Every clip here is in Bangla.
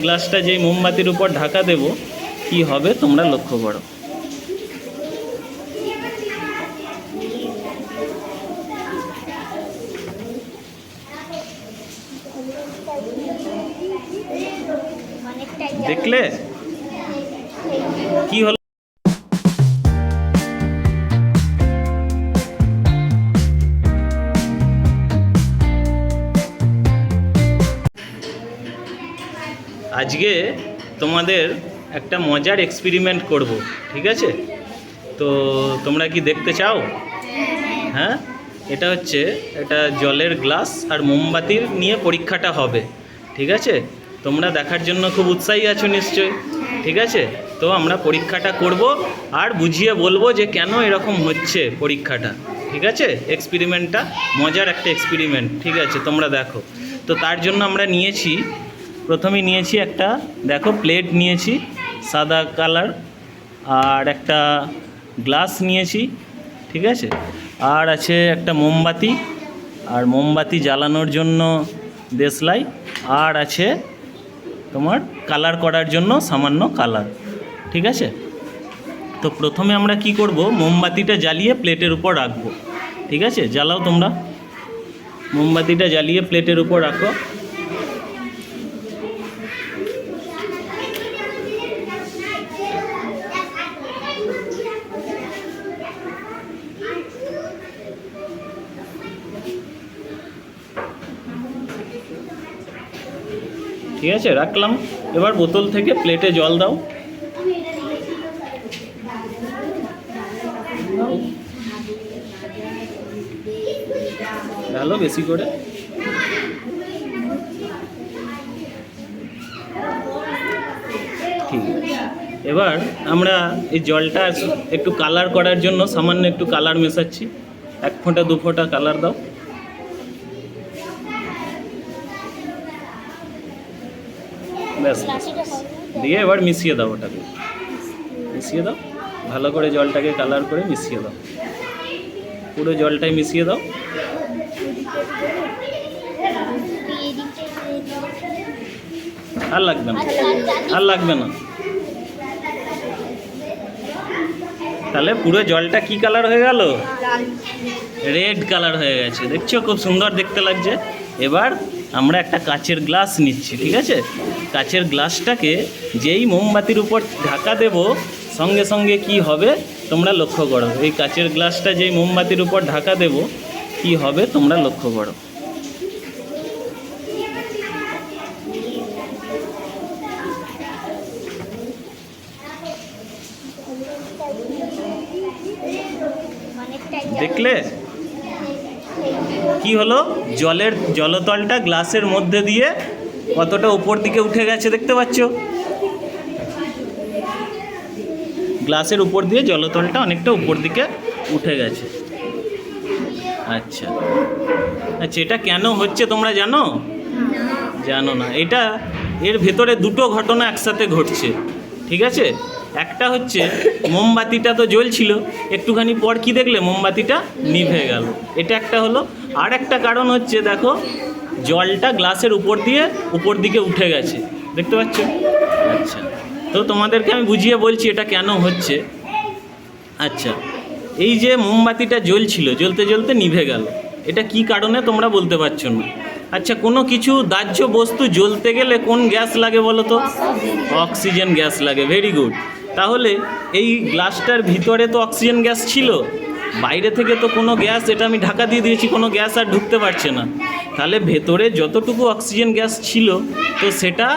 গ্লাসটা যেই মোমবাতির উপর ঢাকা দেব কি হবে তোমরা লক্ষ্য করো। দেখলে? কি হলো? আজকে তোমাদের একটা মজার এক্সপেরিমেন্ট করব, ঠিক আছে? তো তোমরা কি দেখতে চাও? হ্যাঁ? এটা হচ্ছে এটা জলের গ্লাস আর মোমবাতির নিয়ে পরীক্ষাটা হবে, ঠিক আছে? তোমরা দেখার জন্য খুব উৎসাহী আছো নিশ্চয়ই, ঠিক আছে? তো আমরা পরীক্ষাটা করব আর বুঝিয়ে বলব যে কেন এরকম হচ্ছে পরীক্ষাটা, ঠিক আছে? এক্সপেরিমেন্টটা মজার একটা এক্সপেরিমেন্ট ঠিক আছে? তোমরা দেখো। তো তার জন্য আমরা নিয়েছি প্রথমে নিয়েছি একটা, দেখো প্লেট নিয়েছি, সাদা কালার আর একটা গ্লাস নিয়েছি, ঠিক আছে? আর আছে একটা মোমবাতি, আর মোমবাতি জ্বালানোর জন্য দেশলাই আর আছে তোমার কালার করার জন্য সামান্য কালার ঠিক আছে? তো প্রথমে আমরা কি করব? মোমবাতিটা জ্বালিয়ে প্লেটের উপর রাখব, ঠিক আছে? জ্বালাও তোমরা। মোমবাতিটা জ্বালিয়ে প্লেটের উপর রাখো। ঠিক আছে? রাখলাম। এবার বোতল থেকে প্লেটে জল দাও। ঢালো বেশি করে। ঠিক এবার আমরা এই জলটা একটু কালার করার জন্য সামান্য একটু কালার মেশাচ্ছি। এক ফোঁটা, দু ফোঁটা কালার দাও। ব্যাস। দিয়ে এবার মিশিয়ে দাও ওটাকে। মিশিয়ে দাও। ভালো করে জলটাকে কালার করে মিশিয়ে দাও। পুরো জলটাই মিশিয়ে দাও। আর লাগবে না। আর লাগবে না। তাহলে পুরো জলটা কি কালার হয়ে গেল? রেড কালার হয়ে গেছে। দেখছ? খুব সুন্দর দেখতে লাগছে। এবার আমরা একটা কাচের গ্লাস নিচ্ছি, ঠিক আছে? কাচের গ্লাসটাকে যেই মোমবাতির উপর ঢাকা দেব, সঙ্গে সঙ্গে কি হবে তোমরা লক্ষ্য করো। এই কাচের গ্লাসটা যেই মোমবাতির উপর ঢাকা দেব, কি হবে তোমরা লক্ষ্য করো। দেখলে? কি হলো? জলের জলতলটা গ্লাসের মধ্যে দিয়ে কতটা উপর দিকে উঠে গেছে দেখতে পাচ্ছ? গ্লাসের উপর দিয়ে জলতলটা অনেকটা উপর দিকে উঠে গেছে। আচ্ছা। আচ্ছা এটা কেন হচ্ছে তোমরা জানো? জানো না। এটা এর ভেতরে দুটো ঘটনা একসাথে ঘটছে। ঠিক আছে? একটা হচ্ছে মোমবাতিটা তো জ্বলছিল, একটুখানি পর কি দেখলে মোমবাতিটা নিভে গেল। এটা একটা হলো। আর একটা কারণ হচ্ছে দেখো, জলটা গ্লাসের উপর দিয়ে উপর দিকে উঠে গেছে। দেখতে পাচ্ছ? আচ্ছা। তো তোমাদেরকে আমি বুঝিয়ে বলছি এটা কেন হচ্ছে। আচ্ছা। এই যে মোমবাতিটা জ্বলছিল, জ্বলতে জ্বলতে নিভে গেল। এটা কি কারণে তোমরা বলতে পারছ না। আচ্ছা কোনো কিছু দাহ্য বস্তু জ্বলতে গেলে কোন গ্যাস লাগে বলো তো? অক্সিজেন গ্যাস লাগে। Very good. তাহলে এই গ্লাসটার ভিতরে তো অক্সিজেন গ্যাস ছিল। বাইরে থেকে তো কোনো গ্যাস, এটা আমি ঢাকা দিয়ে দিয়েছি, কোনো গ্যাস আর ঢুকতে পারছে না। তাহলে ভেতরে যতটুকু অক্সিজেন গ্যাস ছিল, তো সেটা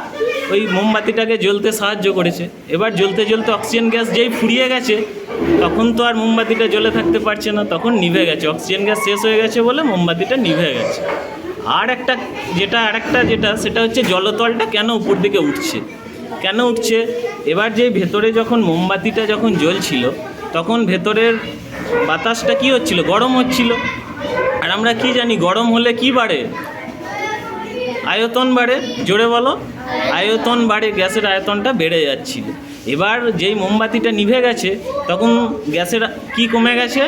ওই মোমবাতিটাকে জ্বলতে সাহায্য করেছে। এবার জ্বলতে জ্বলতে অক্সিজেন গ্যাস যেই ফুরিয়ে গেছে, তখন তো আর মোমবাতিটা জ্বলে থাকতে পারছে না, তখন নিভে গেছে। অক্সিজেন গ্যাস শেষ হয়ে গেছে বলে মোমবাতিটা নিভে গেছে। আর একটা, যেটা আরেকটা, যেটা, সেটা হচ্ছে জলতলটা কেন উপর দিকে উঠছে? কেন উঠছে? এবার যে ভেতরে যখন মোমবাতিটা যখন জ্বলছিল, তখন ভেতরের বাতাসটা কি হচ্ছিল? গরম হচ্ছিল। আর আমরা কি জানি, গরম হলে কি বাড়ে? আয়তন বাড়ে, জোরে বলো। আয়তন বাড়ে, গ্যাসের আয়তনটা বেড়ে যাচ্ছিল। এবার যেই মোমবাতিটা নিভে গেছে, তখন গ্যাসের কি কমে গেছে?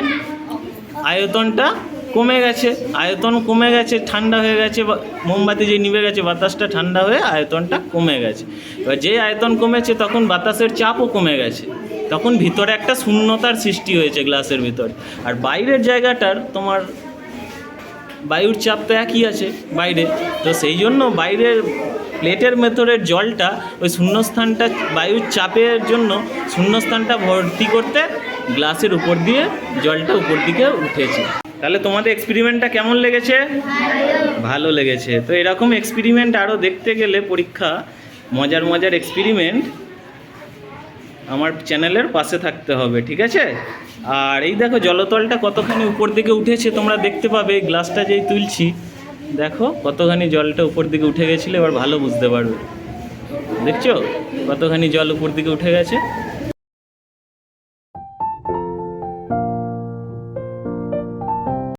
আয়তনটা কমে গেছে, আয়তন কমে গেছে, ঠান্ডা হয়ে গেছে মোমবাতি যে নিভে গেছে, বাতাসটা ঠান্ডা হয়ে আয়তনটা কমে গেছে। এবার যে আয়তন কমেছে, তখন বাতাসের চাপও কমে গেছে। তখন ভিতরে একটা শূন্যতার সৃষ্টি হয়েছে গ্লাসের ভিতরে। আর বাইরের জায়গাটার তোমার বায়ুর চাপ তো একই আছে বাইরে। তো সেই জন্য বাইরের প্লেটের ভেতরের জলটা ওই শূন্যস্থানটা, বায়ুর চাপের জন্য শূন্যস্থানটা ভর্তি করতে গ্লাসের উপর দিয়ে জলটা উপর দিকে উঠেছে। তাহলে তোমাদের এক্সপেরিমেন্টটা কেমন লেগেছে? ভালো লেগেছে। তো এরকম এক্সপেরিমেন্ট আরও দেখতে গেলে পরীক্ষা, মজার মজার এক্সপেরিমেন্ট আমার চ্যানেলের পাশে থাকতে হবে, ঠিক আছে? আর এই দেখো, জলতলটা কতখানি উপর দিকে উঠেছে তোমরা দেখতে পাবে গ্লাসটা যেই তুলছি, দেখো কতখানি জলটা উপর দিকে উঠে গেছিল, এবার ভালো বুঝতে পারবে। দেখছ? কতখানি জল উপর দিকে উঠে গেছে?